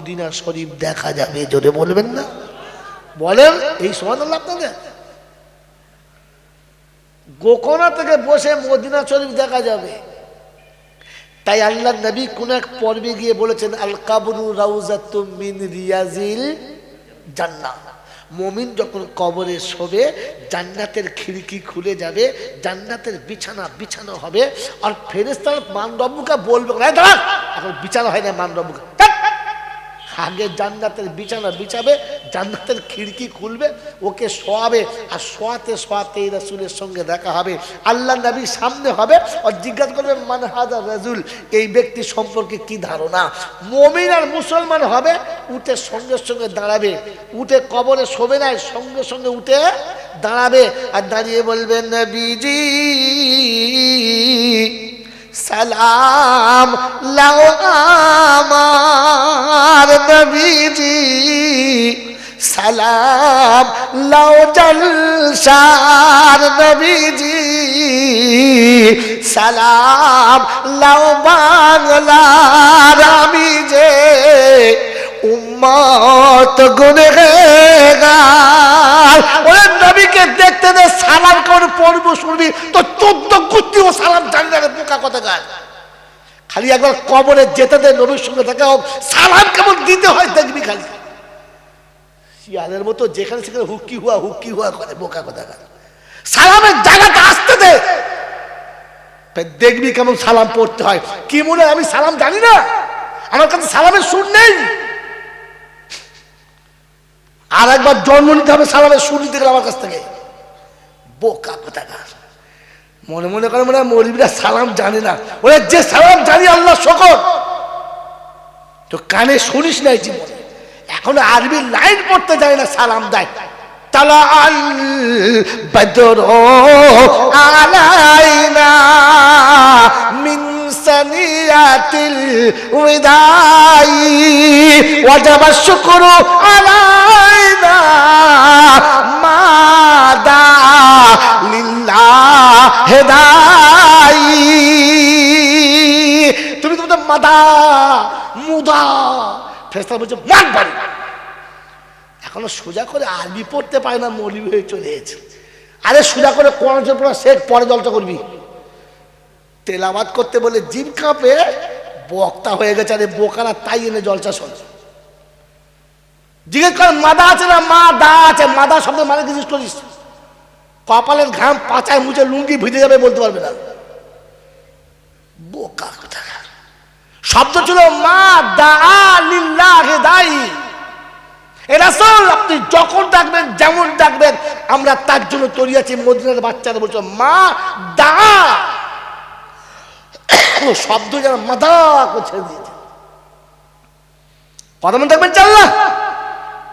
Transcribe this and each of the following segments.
Medina শরীফ দেখা যাবে জোরে বলবেন না। বলেন এই সমান আপনাদের। গোকনা থেকে বসে মদিনা শরীফ দেখা যাবে। তাই আল্লাহ নবী কোন এক পর্বে গিয়ে বলেছেন আল কাবরু রাউজাতুম মিন রিয়াজিল জান্নাহ। মমিন যখন কবরে শোবে জান্নাতের খিড়কি খুলে যাবে জান্নাতের বিছানা বিছানো হবে আর ফেরেস্তার মানরব্বুকে বলবে "এই দাঁড়া, এখন বিছানা হয় না মানরব্বুকে আগে জান্নাতের বিছানা বিছাবে, জান্নাতের খিড়কি খুলবে, ওকে শোয়াবে, আর শোয়াতে শোয়াতে রাসুলের সঙ্গে দেখা হবে। আল্লাহ নবীর সামনে হবে আর জিজ্ঞাসা করবে, মান হাজা রাজুল? এই ব্যক্তি সম্পর্কে কি ধারণা? মমিন আর মুসলমান হবে, উঠে সঙ্গে সঙ্গে দাঁড়াবে। উঠে কবরে শোবে না, সঙ্গে সঙ্গে উঠে দাঁড়াবে। আর দাঁড়িয়ে বলবেন নবীজি, সালাম, লাও সালাম, লাও জলসার নবীজি। সালাম, লাও বাংলার আমি যে উম্মত গুনেগার ওরে নবীকে দেখতে দে, সালাম করে পড়ব শুনবি, তো চোদ্দ গুত্তিও সালাম জানি না বোকা কথা গাছ খালি একবার কবরে যেতে দে, নবীর সঙ্গে হোক, সালাম কেমন দিতে হয় দেখবি খালি। শিয়ালের মতো যেখানে সেখানে হুক্কি হুয়া হুক্কি হুয়া করে, বোকা কথা সালামের জায়গাটা আসতে দে। দেখবি কেমন সালাম পড়তে হয়। কি মনে আমি সালাম জানি না? আমার কাছে সালামের সুর নেই। আর একবার জন্ম নিতে হবে সালামের সুর নিতে গেলে আমার কাছ থেকে। বোকা কোথাকার। মনে মনে করে মনে হয় সালাম জানে না। ওরা যে সালাম জানি আল্লাহ শকর তো কানে শুনিস নাই জীবনে। এখন আরবি লাইন পড়তে যায় না, সালাম দেয়। তালা আল বদর আলাইনা মিন সানিয়াতিল উদাই। ওয়াজাব শুকরু আলাইনা মাদা লিল্লাহ হেদাই তুমি তো বলছো মাদা, মুদা ফেরেশতা বলছে মান বাড়ি। এখনও সোজা করে আরবি পড়তে পারে না, মৌলিব হয়ে চলে এসেছে আরে সোজা করে কোরআন পড়া শেখ পরে জলটা করবি। তেলাবাদ করতে বলে জিম কাঁপে, বক্তা হয়ে গেছে, আরে বোকারা, তাই এনে জলসা শোনে। জিজ্ঞেস করেন মাদা আছে না মা? দা আছে। মাদা শব্দ মানে জিজ্ঞেস করিস? কপালের ঘাম পাচায় মুছে লুঙ্গি ভিজে যাবে বলতে পারবে না। বোকা কোথাকার। শব্দ ছিল, মা দা লিল্লাহ দায়ী এরা সব আপনি যখন ডাকবেন যেমন ডাকবেন আমরা তার জন্য তৈরি আছি মদিনার বাচ্চারা বলছো, মা দা শব্দ যেন মাদা করছে দিয়েছে। কথা মনে থাকবেন চাল্লা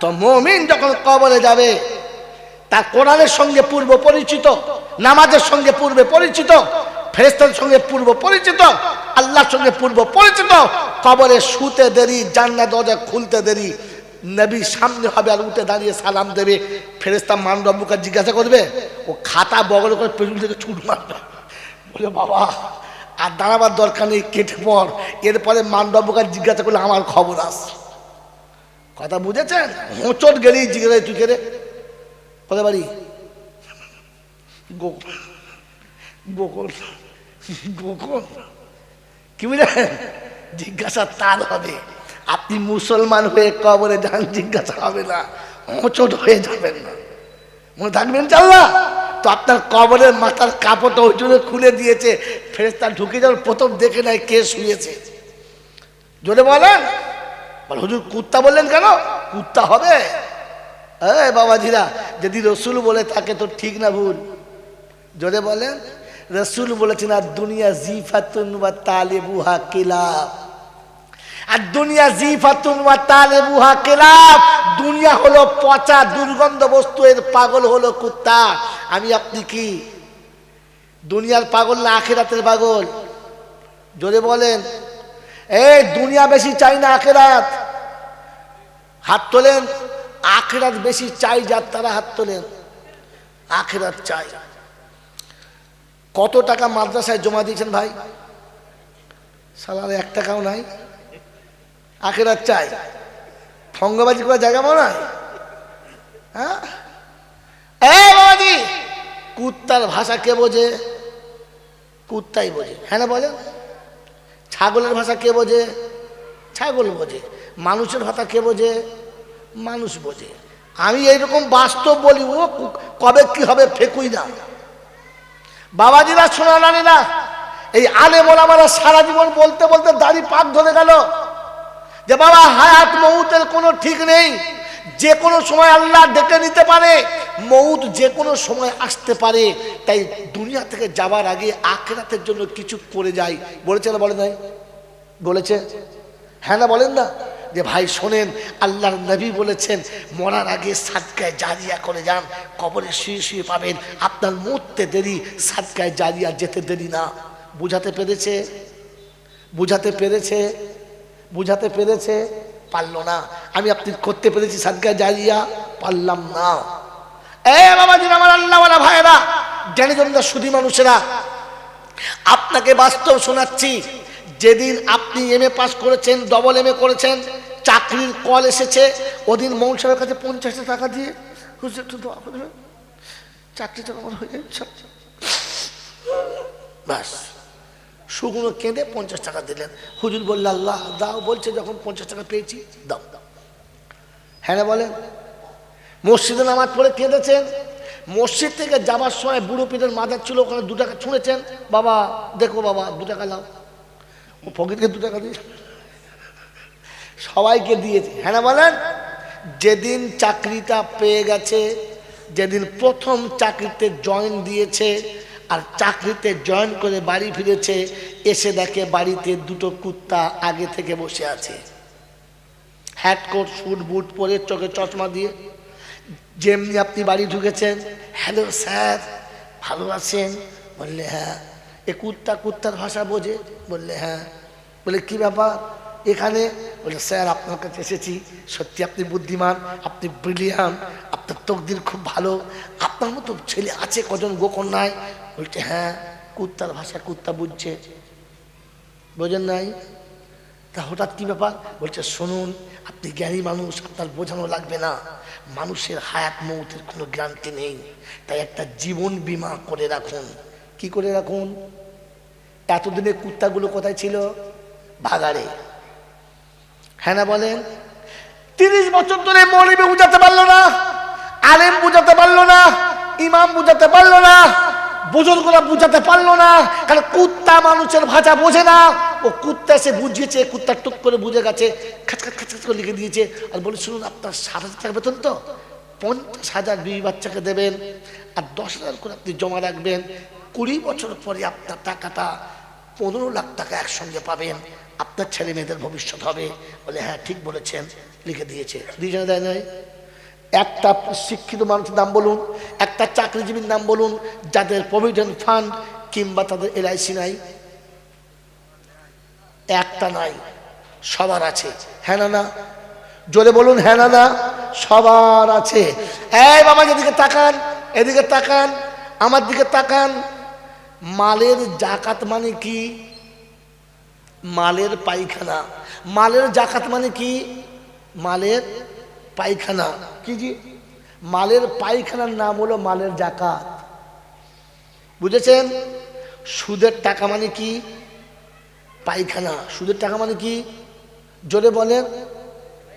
তো মমিন যখন কবরে যাবে, তার কোরআনের সঙ্গে পূর্ব পরিচিত, নামাজের সঙ্গে পূর্বে পরিচিত ফেরেস্তার সঙ্গে পূর্ব পরিচিত, আল্লাহর সঙ্গে পূর্ব পরিচিত, কবরে শুতে দেরি জান্না দরজা খুলতে দেরি, নবী সামনে হবে আর উঠে দাঁড়িয়ে সালাম দেবে ফেরেস্তা মান রব্বুকে জিজ্ঞাসা করবে, ও খাতা বগল করে পেছন থেকে ছুট মারবে। বলে, বাবা, আর দাঁড়াবার দরকার নেই, কেটে পর এরপরে মান রব্বুকে জিজ্ঞাসা করলে আমার খবর আস কথা বুঝেছেন? হোঁচট গেলি, জিজ্ঞাসা তুই কেড়ে কোথায় বাড়ি? গোকুল। গোকুল। কি বুঝলেন? জিজ্ঞাসা তার হবে। আপনি মুসলমান হয়ে কবরে যান, জিজ্ঞাসা হবে না। হোঁচট হয়ে যাবেন না। মনে থাকবেন চাল্লা তো আপনার কবরের মাথার কাপড়টা ওই জন্য খুলে দিয়েছে। ফেরেস্তা ঢুকে যাওয়ার প্রথম দেখে নাই কে শুয়েছে। জোরে বলেন। হুজুর, কুত্তা বললেন কেন? কুত্তা হবে। হ্যাঁ বাবাজিরা, যদি রসুল বলে থাকে তো ঠিক না ভুল। জোরে বলেন। রসুল বলেছেন, আর দুনিয়া জিফাতুন বা তালেবুহা কিলাব। আর দুনিয়া জিফাতুন ওয়া তালেবুহা কিলাব, দুনিয়া হলো পচা দুর্গন্ধ বস্তু, এর পাগল হলো কুত্তা। আমি, আপনি কি? দুনিয়ার পাগল না আখেরাতের পাগল? জোরে বলেন। এই, দুনিয়া বেশি চাই না আখেরাত। হাত তোলেন, আখেরাত বেশি চাই যার তারা হাত তোলেন। আখেরাত চাই। কত টাকা মাদ্রাসায় জমা দিয়েছেন ভাই? সালার এক টাকাও নাই। আখেরাত চাই। ঠঙ্গবাজি করার জায়গা মনে হয়? হ্যাঁ? কুত্তার ভাষা কে বোঝে? কুত্তাই বোঝে। হ্যাঁ না বলেন? ছাগলের ভাষা কে বোঝে? ছাগল বোঝে। মানুষের ভাষা কে বোঝে? মানুষ বোঝে। আমি এইরকম বাস্তব বলি ও কবে কি হবে ফেকুই না। বাবাজিরা শোনা না এই আলে মোলামারা সারা জীবন বলতে বলতে দাড়ি পাক ধরে গেল। যে বাবা, হায়াত মৌতের কোনো ঠিক নেই। যে কোনো সময় আল্লাহ ডেকে নিতে পারে, মৌত যে কোনো সময় আসতে পারে। তাই দুনিয়া থেকে যাবার আগে আখেরাতের জন্য কিছু করে যাই। বলেছে না বলে নাই? বলেছে? হ্যাঁ না বলেন না? যে ভাই, শোনেন, আল্লাহর নবী বলেছেন, মরার আগে সাদকায় জারিয়া করে যান, কবরে শুয়ে শুয়ে পাবেন। আপনার মরতে দেরি, সাদকায় জারিয়া যেতে দেরি না। বুঝাতে পেরেছে? বুঝাতে পেরেছে? বুঝাতে পেরেছে? পারল না। আমি আপনি করতে পেরেছি সাদকায় জারিয়া? পারলাম না। এ বাবা বাবাজি, আমার আল্লাহওয়ালা ভাইয়েরা জ্ঞানীজন্য সুধী মানুষেরা, আপনাকে বাস্তব শোনাচ্ছি। যেদিন আপনি এম এ পাস করেছেন ডবল এম এ করেছেন, চাকরির কল এসেছে, ওদিন মৌন সাহেবের কাছে পঞ্চাশ টাকা দিয়ে হুজুর একটু দোয়া করবেন চাকরিটা আমার হয়ে যাচ্ছে ব্যাস। শুকনো কেঁদে পঞ্চাশ টাকা দিলেন। হুজুর বললে, আল্লাহ, দাও। বলছে, যখন পঞ্চাশ টাকা পেয়েছি, দাও। দাও হ্যাঁ বলেন? মসজিদে নামাজ পড়ে কেঁদেছেন। মসজিদ থেকে যাবার সময় বুড়ো পীরের মাজার ছিল ওখানে দু টাকা ছুঁড়েছেন। বাবা, দেখো বাবা, দু টাকা লাও ও পকেটকে দু টাকা দিয়ে সবাইকে দিয়েছে। হ্যাঁ না বলেন? যেদিন চাকরিটা পেয়ে গেছে, যেদিন প্রথম চাকরিতে জয়েন দিয়েছে, আর চাকরিতে জয়েন করে বাড়ি ফিরেছে, এসে দেখে বাড়িতে দুটো কুত্তা আগে থেকে বসে আছে। কোট স্যুট বুট পরে চোখে চশমা দিয়ে। যেমনি আপনি বাড়ি ঢুকেছেন হ্যালো স্যার ভালো আছেন? বললে হ্যাঁ। এ কুত্তা কুত্তার ভাষা বোঝে। বললে হ্যাঁ। বলে, কি ব্যাপার? এখানে? বলে স্যার, আপনার কাছে এসেছি। সত্যি আপনি বুদ্ধিমান, আপনি ব্রিলিয়ান আপনার তকদির খুব ভালো, আপনার মতো ছেলে আছে কজন গোকন্যায় বলছে হ্যাঁ কুত্তার ভাষা কুত্তা বুঝছে। বোঝেন নাই? তা হঠাৎ কি ব্যাপার? বলছে, শুনুন, আপনি জ্ঞানী মানুষ, আপনার বোঝানো লাগবে না। মানুষের হায়াত মৌতের কোনো গ্যারান্টি নেই। তাই একটা জীবন বীমা করে রাখুন। কি করে রাখুন? এতদিনে কুত্তাগুলো কোথায় ছিল? ভাগাড়ে হ্যাঁ না বলেন? তিরিশ বছর ধরে মরিবে বুঝাতে পারল না, আলেম বুঝাতে পারল না, ইমাম বুঝাতে পারল না, বুজুর্গরা বুঝাতে পারল না, কারণ কুত্তা মানুষের ভাষা বোঝে না। ও কুত্তা এসে বুঝিয়েছে, কুত্তা টুক করে বুঝে গেছে, খাচ খাচ খাচ করে লিখে দিয়েছে। আর বলে শুনুন, আপনার সাত হাজার টাকা বেতন তো? পঞ্চাশ হাজার বিবি বাচ্চাকে দেবেন, আর দশ হাজার করে আপনি জমা রাখবেন। কুড়ি বছর পরে আপনার টাকাটা পনেরো লাখ টাকা একসঙ্গে পাবেন। আপনার ছেলে মেয়েদের ভবিষ্যৎ হবে বলে হ্যাঁ ঠিক বলেছেন, লিখে দিয়েছে। দুইজনে দেয় নয় একটা শিক্ষিত মানুষের নাম বলুন, একটা চাকরিজীবীর নাম বলুন, যাদের প্রভিডেন্ট ফান্ড কিংবা তাদের এলআইসি নাই। একটা নাই, সবার আছে। হ্যাঁ না না? জোরে বলুন হ্যাঁ না না? সবার আছে। এই বাবা যেদিকে তাকান, এদিকে তাকান, আমার দিকে তাকান। মালের জাকাত মানে কি? মালের পায়খানা। মালের জাকাত মানে কি? মালের পায়খানা। কি জি? মালের পায়খানার নাম হলো মালের জাকাত। বুঝেছেন? সুদের টাকা মানে কি? পায়খানা। সুদের টাকা মানে কি? জোরে বলেন।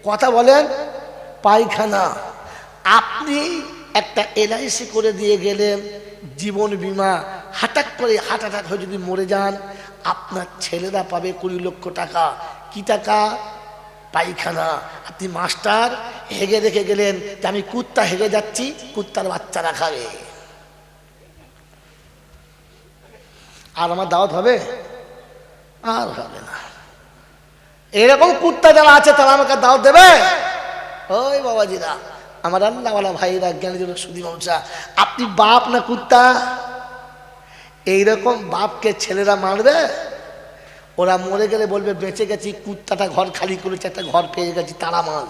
কথা বলেন। পায়খানা। আপনি একটা এলআইসি করে দিয়ে গেলেন জীবন বীমা। হঠাৎ করে হার্ট অ্যাটাক হয়ে যদি মরে যান, আপনার ছেলেরা পাবে কুড়ি লক্ষ টাকা। কি টাকা? পায়খানা। আপনি মাস্টার, হেগে রেখে গেলেন যে আমি কুত্তা হেগে যাচ্ছি, কুত্তার বাচ্চারা খাবে। আর আমার দাওয়াত হবে? আর হবে না। এরকম কুত্তা যারা আছে, তারা আমাকে দাওয়াত দেবে? ওই বাবাজিরা। আমার আল্লাহওয়ালা ভাইরা জ্ঞানীজন সুদী মানুষরা আপনি বাপ না কুত্তা? এইরকম বাপকে ছেলেরা মারবে? ওরা মরে গেলে বলবে, বেঁচে গেছি, কুত্তাটা ঘর খালি করেছে, একটা ঘর পেয়ে গেছি, তারা মাল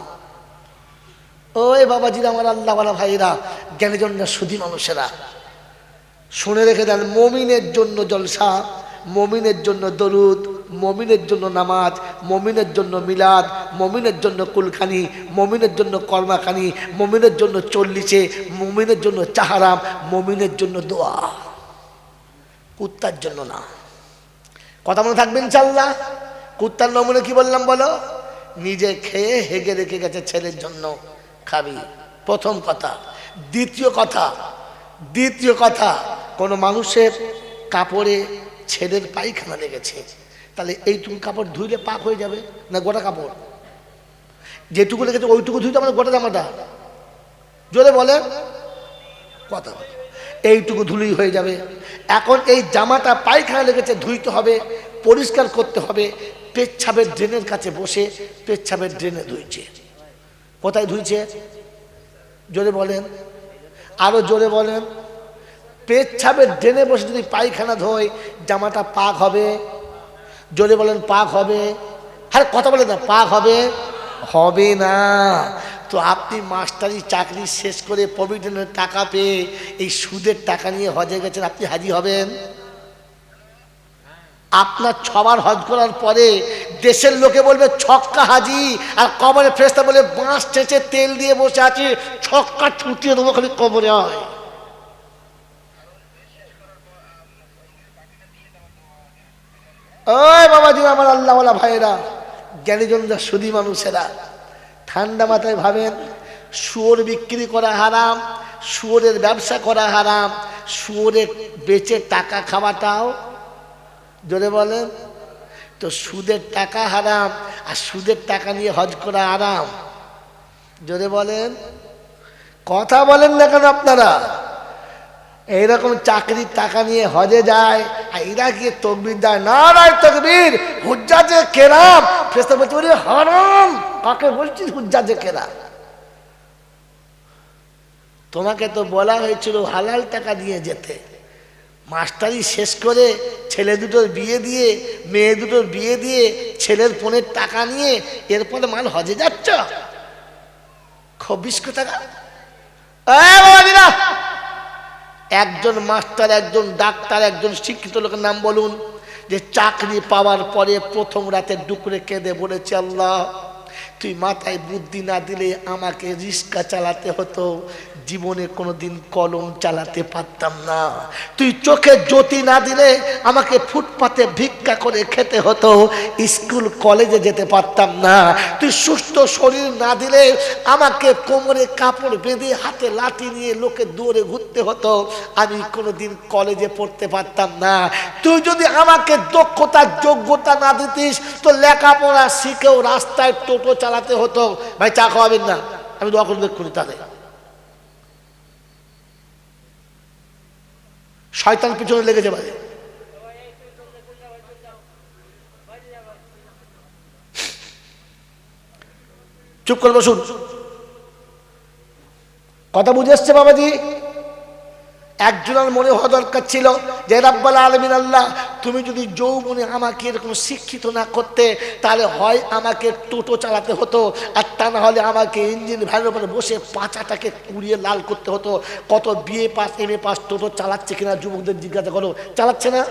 ওই বাবাজিরা আমার আল্লাহওয়ালা ভাইরা জ্ঞানীজন সুদী মানুষেরা, শুনে রেখে দেন, মমিনের জন্য জলসা, মমিনের জন্য দরুদ, মমিনের জন্য নামাজ, মমিনের জন্য মিলাদ, মমিনের জন্য কুলখানি, মমিনের জন্য কর্মাখানি, মমিনের জন্য চল্লিশে, মমিনের জন্য চাহারাম, মমিনের জন্য দোয়া। কুত্তার জন্য না। কথা মনে থাকবেন ইনশাল্লাহ কুত্তার নমুনে কি বললাম বলো? নিজে খেয়ে হেগে রেখে গেছে ছেলের জন্য খাবি। প্রথম কথা। দ্বিতীয় কথা। দ্বিতীয় কথা, কোনো মানুষের কাপড়ে ছেলের পায়খানা লেগেছে। তাহলে এইটুকু কাপড় ধুইলে পাক হয়ে যাবে না গোটা কাপড়? যেটুকু লেগেছে ওইটুকু ধুইতে আমাদের গোটা জামাটা? জোরে বলে কথা। এইটুকু ধুলেই হয়ে যাবে। এখন এই জামাটা পায়খানা লেগেছে, ধুইতে হবে, পরিষ্কার করতে হবে পেচ্ছাবের ড্রেনের কাছে বসে পেচ্ছাবের ড্রেনে ধুইছে। কোথায় ধুইছে? জোরে বলেন। আরও জোরে বলেন। পেচ্ছাবের ড্রেনে বসে যদি পায়খানা ধোয়, জামাটা পাক হবে। জোরে বলেন, পাক হবে। হ্যাঁ কথা বলে না, পাক হবে? হবে না। তো আপনি মাস্টারি, চাকরি শেষ করে প্রভিডেন্টের টাকা পেয়ে এই সুদের টাকা নিয়ে হজে গেছেন, আপনি হাজি হবেন? আপনার ছবার হজ করার পরে দেশের লোকে বলবে, ছক্কা হাজি, আর কবরে ফেরস্তা বলে, বাঁশ চেঁচে তেল দিয়ে বসে আছে, ছক্কা ছুটিয়ে দেবো, খালি কবরে হয় ওই বাবাজি, আমার আল্লাহওয়ালা ভাইয়েরা জ্ঞানীজনরা সুদী মানুষেরা ঠান্ডা মাথায় ভাবেন, শুয়োর বিক্রি করা হারাম, শুয়োরের ব্যবসা করা হারাম, শুয়োরে বেচে টাকা খাওয়াটাও, জোরে বলেন, তো সুদের টাকা হারাম আর সুদের টাকা নিয়ে হজ করা আরাম, জোরে বলেন, কথা বলেন না কেন আপনারা? এইরকম চাকরির টাকা নিয়ে হজে যায় এরা গিয়ে তকবির দেয় না রায় তকবির হুজ্জাজে কেরাম। ফেস্তা বলতে বলি হারাম কাকে বলছিস হুজ্জাজে কেরাম? তোমাকে তো বলা হয়েছিল হালাল টাকা দিয়ে যেতে। মাস্টারি শেষ করে ছেলে দুটোর বিয়ে দিয়ে মেয়ে দুটোর বিয়ে দিয়ে ছেলের ফোনের টাকা নিয়ে এরপরে মাল হজে যাচ্ছ? এই বাবাজিরা, একজন মাস্টার, একজন ডাক্তার, একজন শিক্ষিত লোকের নাম বলুন, যে চাকরি পাওয়ার পরে প্রথম রাতে ডুকরে কেঁদে বলেছে, আল্লাহ, তুই মাথায় বুদ্ধি না দিলে আমাকে রিক্সা চালাতে হতো জীবনে কোনোদিন কলম চালাতে পারতাম না। তুই চোখে জ্যোতি না দিলে আমাকে ফুটপাতে ভিক্ষা করে খেতে হতো, স্কুল, কলেজে যেতে পারতাম না। তুই সুস্থ শরীর না দিলে আমাকে কোমরে কাপড় বেঁধে হাতে লাঠি নিয়ে লোকে দৌড়ে ঘুরতে হতো। আমি কোনোদিন কলেজে পড়তে পারতাম না। তুই যদি আমাকে দক্ষতা, যোগ্যতা না দিতিস, তো লেখাপড়া শিখেও রাস্তায় টোটো চালাতে হতো। ভাই চা খাওয়াবেন না? আমি দোয়া করে দেখুন তাহলে। শয়তান পিছনে লেগে যাবে। চুপ করে বসুন। কথা বুঝে এসছে বাবাজি? একজনের মনে হওয়া দরকার ছিল যে, রাব্বাল আলমিন আল্লাহ তুমি যদি যৌবনে আমাকে এরকম শিক্ষিত না করতে, তাহলে হয় আমাকে টোটো চালাতে হতো, আর তা না হলে আমাকে ইঞ্জিন ভ্যানের উপরে বসে পাঁচাটাকে কুড়িয়ে লাল করতে হতো। কত BA pass, M A pass টোটো চালাচ্ছে কিনা যুবকদের জিজ্ঞাসা করো। চালাচ্ছে না?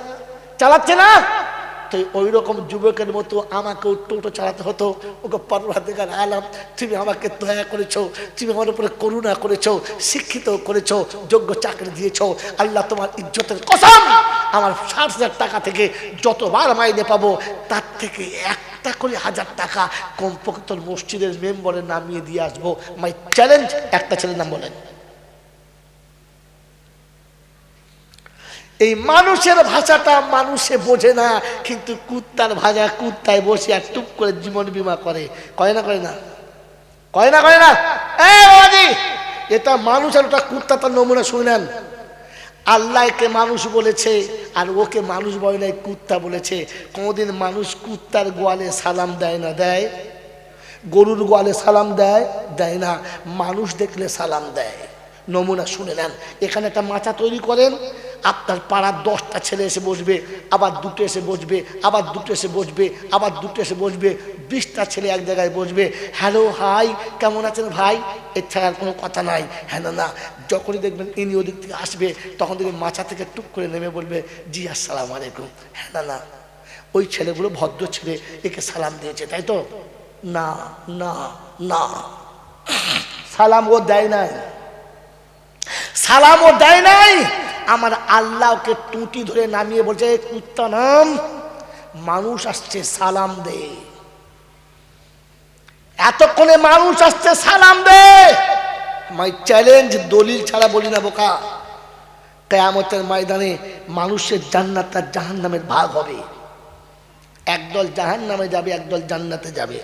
চালাচ্ছে না? তো ওই রকম যুবকের মতো আমাকেও টোটো চালাতে হতো। ওকে পর্বাধিকার আলাম, তুমি আমাকে দয়া করেছ, তুমি আমার উপরে করুণা করেছ, শিক্ষিত করেছ, যোগ্য চাকরি দিয়েছ। আল্লাহ তোমার ইজ্জতের কসম, আমার ষাট হাজার টাকা থেকে যতবার মাইনে পাবো, তার থেকে একটা করে হাজার টাকা কমপক্ষে তোর মসজিদের মেম্বরে নামিয়ে দিয়ে আসব। মাই চ্যালেঞ্জ একটা ছেলের নাম বলেন। এই মানুষের ভাষাটা মানুষে বোঝে না, কিন্তু কুত্তার ভাষা কুত্তায় বসে আর টুক করে জীবন বিমা করে। কয় না, করে না? কয় না কয় না? এটা মানুষ আর ওটা কুত্তা তার নমুনা শুনেন আল্লাহকে মানুষ বলেছে আর ওকে মানুষ বলে নাই, কুত্তা বলেছে। কোনোদিন মানুষ কুত্তার গোয়ালে সালাম দেয় না, দেয়? গরুর গোয়ালে সালাম দেয়? দেয় না। মানুষ দেখলে সালাম দেয়। নমুনা শুনে নেন। এখানে একটা মাচা তৈরি করেন। আপনার পাড়ার দশটা ছেলে এসে বসবে, আবার দুটো এসে বসবে, আবার দুটো এসে বসবে, আবার দুটো এসে বসবে, বিশটা ছেলে এক জায়গায় বসবে। হ্যালো, হাই, কেমন আছেন ভাই? এর ছাড়া আর কোনো কথা নাই। হ্যাঁ না যখনই দেখবেন ইনি ওদিক থেকে আসবে, তখন দেখবেন মাচা থেকে টুক করে নেমে বলবে, জি, আসসালামু আলাইকুম। হ্যাঁ না, ওই ছেলেগুলো ভদ্র ছেলে, একে সালাম দিয়েছে, তাই তো? না না না। সালাম ও দেয় নাই। সালাম ও দেয় নাই। আমার আল্লাহ ওকে টুটি ধরে নামিয়ে বলছে কুত্তা নাম মানুষ আসছে, সালাম দে। এতক্ষণে মানুষ আসছে, সালাম দে। মাই চ্যালেঞ্জ, দলিল ছাড়া বলি না বোকা। কেয়ামতের ময়দানে মানুষের জান্নাত আর জাহান নামের ভাগ হবে। একদল জাহান নামে যাবে, একদল জান্নাতে যাবে।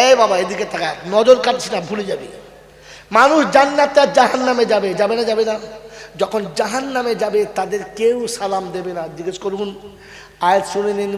এ বাবা, এদিকে থাকা নজর কাটছি না, ভুলে যাবে। মানুষ জান্নাতে আর জাহান নামে যাবে যাবে না যাবে না। যখন জাহান নামে যাবে তাদের কেউ সালাম দেবে না। জিজ্ঞেস করুন আয়াত শুনে নিন।